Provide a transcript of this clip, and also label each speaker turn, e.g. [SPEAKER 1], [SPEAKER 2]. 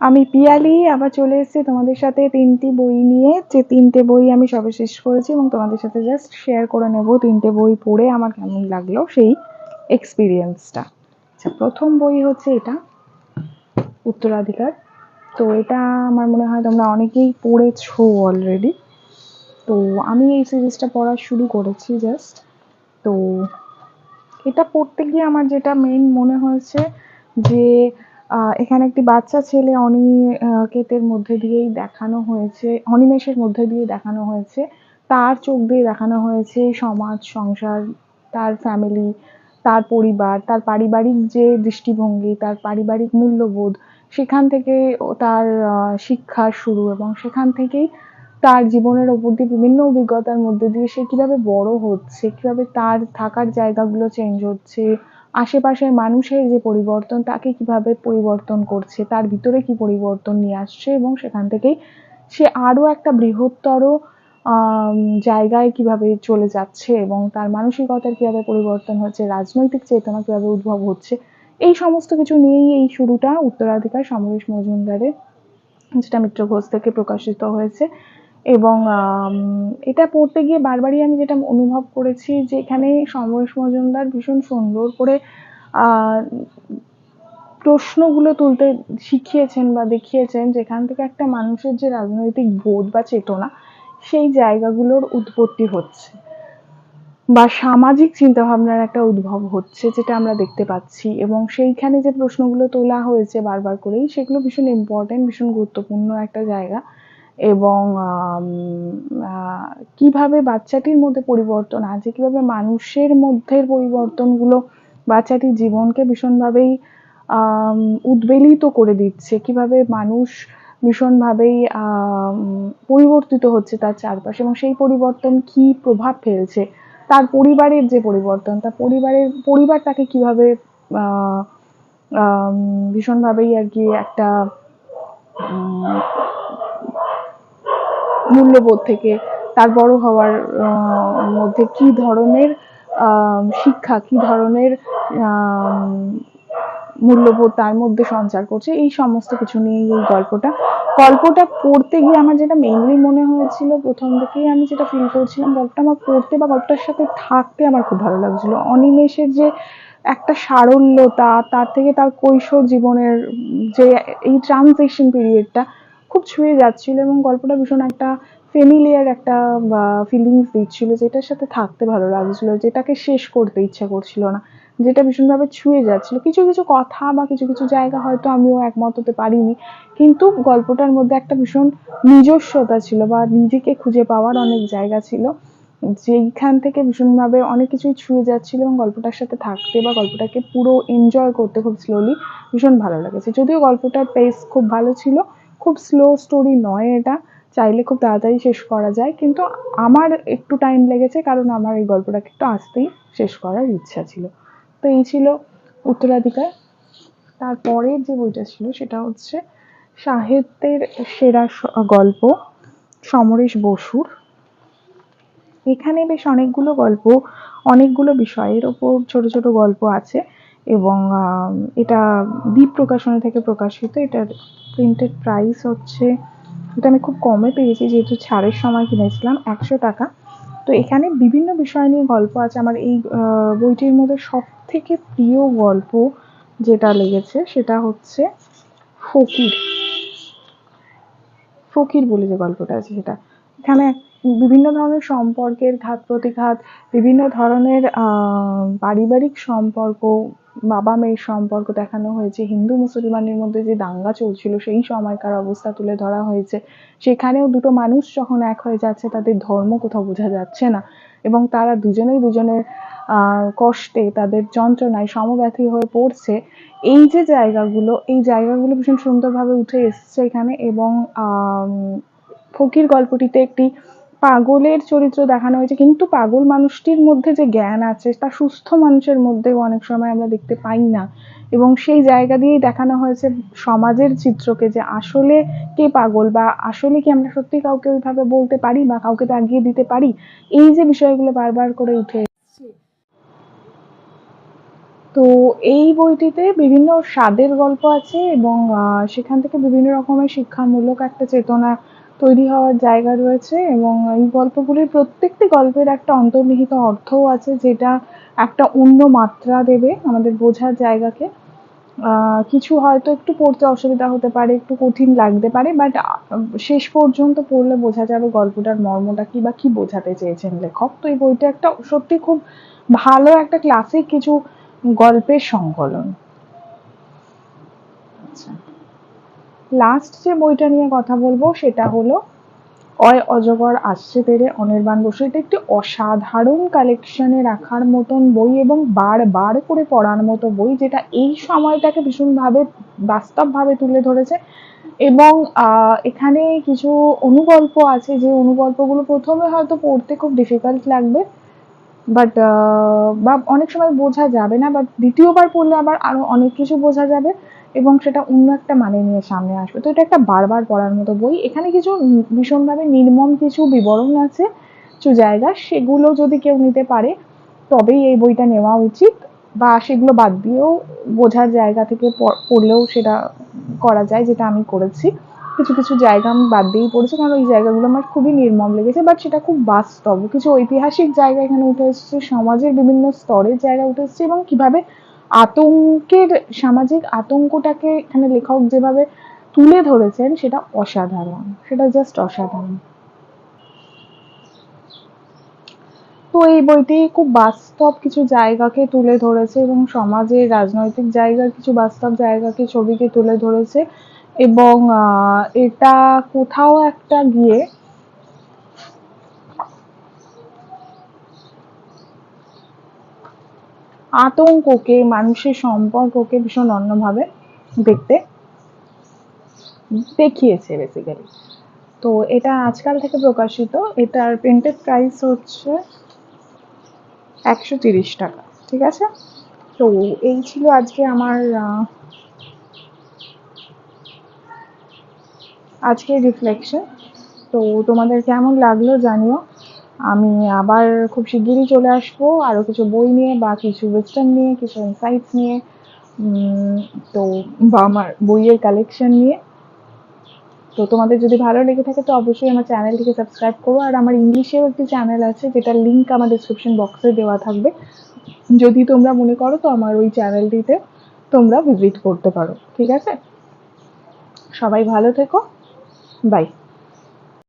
[SPEAKER 1] আমি পিয়ালি আবার চলে এসেছি তোমাদের সাথে তিনটি বই নিয়ে। যে তিনটে বই আমি সবে শেষ করেছি এবং তোমাদের সাথে জাস্ট শেয়ার করে নেব তিনটে বই পড়ে আমার কেমন লাগল সেই এক্সপিরিয়েন্সটা আচ্ছা প্রথম বই হচ্ছে এটা, উত্তরাধিকার। তো এটা আমার মনে হয় তোমরা অনেকেই পড়েছো অলরেডি তো আমি এই সিরিজটা পড়া শুরু করেছি জাস্ট তো এটা পড়তে গিয়ে আমার যেটা মেইন মনে হয়েছে যে আহ, এখানে একটি বাচ্চা ছেলে অনিকেতের মধ্যে দিয়েই দেখানো হয়েছে অনিমেষের মধ্যে দিয়ে দেখানো হয়েছে। তার চোখ দিয়ে দেখানো হয়েছে সমাজ সংসার তার ফ্যামিলি তার পরিবার তার পারিবারিক যে দৃষ্টিভঙ্গি তার পারিবারিক মূল্যবোধ সেখান থেকে তার আহ, শিক্ষার শুরু এবং সেখান থেকেই তার জীবনের ওপর দিয়ে বিভিন্ন অভিজ্ঞতার মধ্যে দিয়ে সে কীভাবে বড় হচ্ছে কীভাবে তার থাকার জায়গাগুলো চেঞ্জ হচ্ছে আশেপাশের মানুষের যে পরিবর্তন, তাকে কীভাবে পরিবর্তন করছে, তার ভিতরে কি পরিবর্তন নিয়ে আসছে এবং সেখান থেকেই সে আরও একটা বৃহত্তর জায়গায় কীভাবে চলে যাচ্ছে এবং তার মানসিকতার কীভাবে পরিবর্তন হচ্ছে, রাজনৈতিক চেতনা কীভাবে উদ্ভব হচ্ছে, এই সমস্ত কিছু নিয়েই এই শুরুটা উত্তরাধিকার সমরেশ মজুমদারের, যেটা মিত্র ঘোষ থেকে প্রকাশিত হয়েছে। এবং এটা পড়তে গিয়ে বারবারই আমি যেটা অনুভব করেছি যে এখানে সমরেশ মজুমদার ভীষণ সুন্দর করে প্রশ্নগুলো তুলতে শিখিয়েছেন বা দেখিয়েছেন যেখান থেকে একটা মানুষের যে রাজনৈতিক বোধ বা চেতনা, সেই জায়গাগুলোর উৎপত্তি হচ্ছে বা সামাজিক চিন্তাভাবনার একটা উদ্ভব হচ্ছে যেটা আমরা দেখতে পাচ্ছি এবং সেইখানে যে প্রশ্নগুলো তোলা হয়েছে বারবার করেই, সেগুলো ভীষণ ইম্পর্টেন্ট ভীষণ গুরুত্বপূর্ণ একটা জায়গা। এবং কীভাবে বাচ্চাটির মধ্যে পরিবর্তন আছে, কীভাবে মানুষের মধ্যে পরিবর্তনগুলো বাচ্চাটির জীবনকে ভীষণভাবেই উদ্বেলিত করে দিচ্ছে, কীভাবে মানুষ ভীষণভাবেই পরিবর্তিত হচ্ছে তার চারপাশে এবং সেই পরিবর্তন কি প্রভাব ফেলছে, তার পরিবারের যে পরিবর্তন, তার পরিবারের পরিবার তাকে কীভাবে ভীষণভাবেই আর কি একটা মূল্যবোধ থেকে, তার বড় হওয়ার মধ্যে কি ধরনের শিক্ষা, কি ধরনের মূল্যবোধ তার মধ্যে সঞ্চার করছে, এই সমস্ত কিছু নিয়ে এই গল্পটা। গল্পটা পড়তে গিয়ে আমার যেটা মেইনলি মনে হয়েছিল প্রথম থেকেই আমি যেটা ফিল করছিলাম গল্পটা, আমার পড়তে বা গল্পটার সাথে থাকতে আমার খুব ভালো লাগছিল। অনিমেষের যে একটা সারল্যতা, তার থেকে তার কৈশোর জীবনের যে এই ট্রানজিশন পিরিয়ডটা খুব ছুঁয়ে যাচ্ছিল এবং গল্পটা ভীষণ একটা ফেমিলিয়ার একটা ফিলিংস দিচ্ছিল যেটার সাথে থাকতে ভালো লাগছিল, যেটাকে শেষ করতে ইচ্ছা করছিল না, যেটা ভীষণভাবে ছুঁয়ে যাচ্ছিল। কিছু কিছু কথা বা কিছু কিছু জায়গা হয়তো আমিও একমত হতে পারিনি, কিন্তু গল্পটার মধ্যে একটা ভীষণ নিজস্বতা ছিল বা নিজেকে খুঁজে পাওয়ার অনেক জায়গা ছিল, যেইখান থেকে ভীষণভাবে অনেক কিছুই ছুঁয়ে যাচ্ছিল এবং গল্পটার সাথে থাকতে বা গল্পটাকে পুরো এনজয় করতে খুব স্লোলি ভীষণ ভালো লেগেছে। যদিও গল্পটার পেস খুব ভালো ছিল খুব স্লো স্টোরি নয় এটা। চাইলে খুব তাড়াতাড়ি শেষ করা যায়, কিন্তু আমার একটু টাইম লেগেছে কারণ আমার এই গল্পটাকে একটু আসতেই শেষ করার ইচ্ছা ছিল। তো এই ছিল উত্তরাধিকার। তারপরের যে বইটা ছিল সেটা হচ্ছে সাহিত্যের সেরা গল্প সমরেশ বসুর। এখানে বেশ অনেকগুলো গল্প, অনেকগুলো বিষয়ের ওপর ছোট ছোট গল্প আছে। এবং এটা দ্বীপ প্রকাশনী থেকে প্রকাশিত। এটার প্রিন্টেড প্রাইস হচ্ছে, এটা আমি খুব কমে পেয়েছি, যেহেতু ছাড়ের সময় কিনেছিলাম, একশো টাকা। তো এখানে বিভিন্ন বিষয় নিয়ে গল্প আছে। আমার এই বইটির মধ্যে সব থেকে প্রিয় গল্প যেটা লেগেছে, সেটা হচ্ছে ফকির। ফকির বলে যে গল্পটা আছে সেটা। এখানে বিভিন্ন ধরনের সম্পর্কের ঘাত প্রতিঘাত, বিভিন্ন ধরনের পারিবারিক সম্পর্ক, বাবা মেয়ের সম্পর্ক দেখানো হয়েছে, হিন্দু মুসলমানের মধ্যে যে দাঙ্গা চলছিল সেই সময়কার অবস্থা তুলে ধরা হয়েছে। সেখানেও দুটো মানুষ যখন এক হয়ে যাচ্ছে তাদের ধর্ম কোথাও বোঝা যাচ্ছে না এবং তারা দুজনেই দুজনের কষ্টে তাদের যন্ত্রণায় সমব্যথী হয়ে পড়ছে। এই যে জায়গাগুলো, এই জায়গাগুলো ভীষণ সুন্দরভাবে উঠে এসছে এখানে এবং ফকির গল্পটিতে একটি পাগলের চরিত্র দেখানো হয়েছে। কিন্তু পাগল মানুষটির মধ্যে যে জ্ঞান আছে, তা সুস্থ মানুষের মধ্যেও অনেক সময় আমরা দেখতে পাই না। এবং সেই জায়গা দিয়েই দেখানো হয়েছে সমাজের চিত্রকে যে আসলে কে পাগল বা আসলে কি আমরা সত্যি কাউকে ওইভাবে বলতে পারি বা কাউকে তাগিয়ে দিতে পারি? এই যে বিষয়গুলো বারবার করে উঠে তো এই বইটিতে বিভিন্ন স্বাদের গল্প আছে এবং সেখান থেকে বিভিন্ন রকমের শিক্ষামূলক একটা চেতনা তৈরি হওয়ার জায়গা রয়েছে এবং এই গল্পগুলির প্রত্যেকটি গল্পের একটা অন্তর্নিহিত অর্থও আছে যেটা একটা অন্য মাত্রা দেবে আমাদের বোঝার জায়গাকে। কিছু হয়তো একটু পড়তে অসুবিধা হতে পারে, একটু কঠিন লাগতে পারে বাট শেষ পর্যন্ত পড়লে বোঝা যাবে গল্পটার মর্মটা কি বা কি বোঝাতে চেয়েছেন লেখক। তো এই বইটা একটা সত্যি খুব ভালো একটা ক্লাসিক কিছু গল্পের সংকলন। আচ্ছা। লাস্ট যে বইটা নিয়ে কথা বলব সেটা হলো অয় অজগর আসছে তেরে অনির্বাণ বসু। এটা একটি অসাধারণ কালেকশনে রাখার মতন বই এবং বার বার করে পড়ার মতো বই যেটা এই সময়টাকে ভীষণভাবে বাস্তবভাবে তুলে ধরেছে। এবং এখানে কিছু অনুগল্প আছে যে অনুগল্পগুলো প্রথমে হয়তো পড়তে খুব ডিফিকাল্ট লাগবে বাট বা অনেক সময় বোঝা যাবে না বাট দ্বিতীয়বার পড়লে আবার আরও অনেক কিছু বোঝা যাবে। এবং সেটা অন্য একটা মানে নিয়ে সামনে আসবে। তো এটা একটা বারবার পড়ার মতো বই। এখানে কিছু ভীষণভাবে নির্মম কিছু বিবরণ আছে, কিছু জায়গা। সেগুলো যদি কেউ নিতে পারে, তবেই এই বইটা নেওয়া উচিত। বা সেগুলো বাদ দিয়েও বোঝার জায়গা থেকে পড়লেও সেটা করা যায়, যেটা আমি করেছি। কিছু কিছু জায়গা আমি বাদ দিয়েই পড়েছি, কারণ ওই জায়গাগুলো আমার খুবই নির্মম লেগেছে বাট সেটা খুব বাস্তব। কিছু ঐতিহাসিক জায়গা এখানে উঠে এসেছে, সমাজের বিভিন্ন স্তরের জায়গা উঠে এসেছে, এবং কীভাবে আতঙ্কের, সামাজিক আতঙ্কটাকে এখানে লেখক যেভাবে তুলে ধরেছেন, সেটা অসাধারণ। সেটা জাস্ট অসাধারণ। তো এই বইটি খুব বাস্তব কিছু জায়গাকে তুলে ধরেছে এবং সমাজের রাজনৈতিক জায়গার কিছু বাস্তব জায়গাকে, ছবিকে তুলে ধরেছে এবং এটা কোথাও একটা গিয়ে আতঙ্ককে মানুষের সম্পর্ককে ভীষণ অন্যভাবে দেখতে দেখিয়েছে বেসিক্যালি তো এটা আজকাল থেকে প্রকাশিত। এটার প্রিন্টেড প্রাইস হচ্ছে একশো তিরিশ টাকা ঠিক আছে? তো এই ছিল আজকে আমার আহ, আজকের রিফ্লেকশন তো তোমাদের কেমন লাগল জানিও। আমি আবার খুব শিগগিরই চলে আসব। আরও কিছু বই নিয়ে বা কিছু ওয়েস্টার্ন নিয়ে, কিছু ইনসাইটস নিয়ে তো বা আমার বইয়ের কালেকশন নিয়ে। তো তোমাদের যদি ভালো লেগে থাকে তো অবশ্যই আমার চ্যানেলটিকে সাবস্ক্রাইব করো। আর আমার ইংলিশেও একটি চ্যানেল আছে, যেটার লিঙ্ক আমার ডিসক্রিপশন বক্সে দেওয়া থাকবে। যদি তোমরা মনে করো তো আমার ওই চ্যানেলটিতে তোমরা ভিজিট করতে পারো। ঠিক আছে? সবাই ভালো থেকো। বাই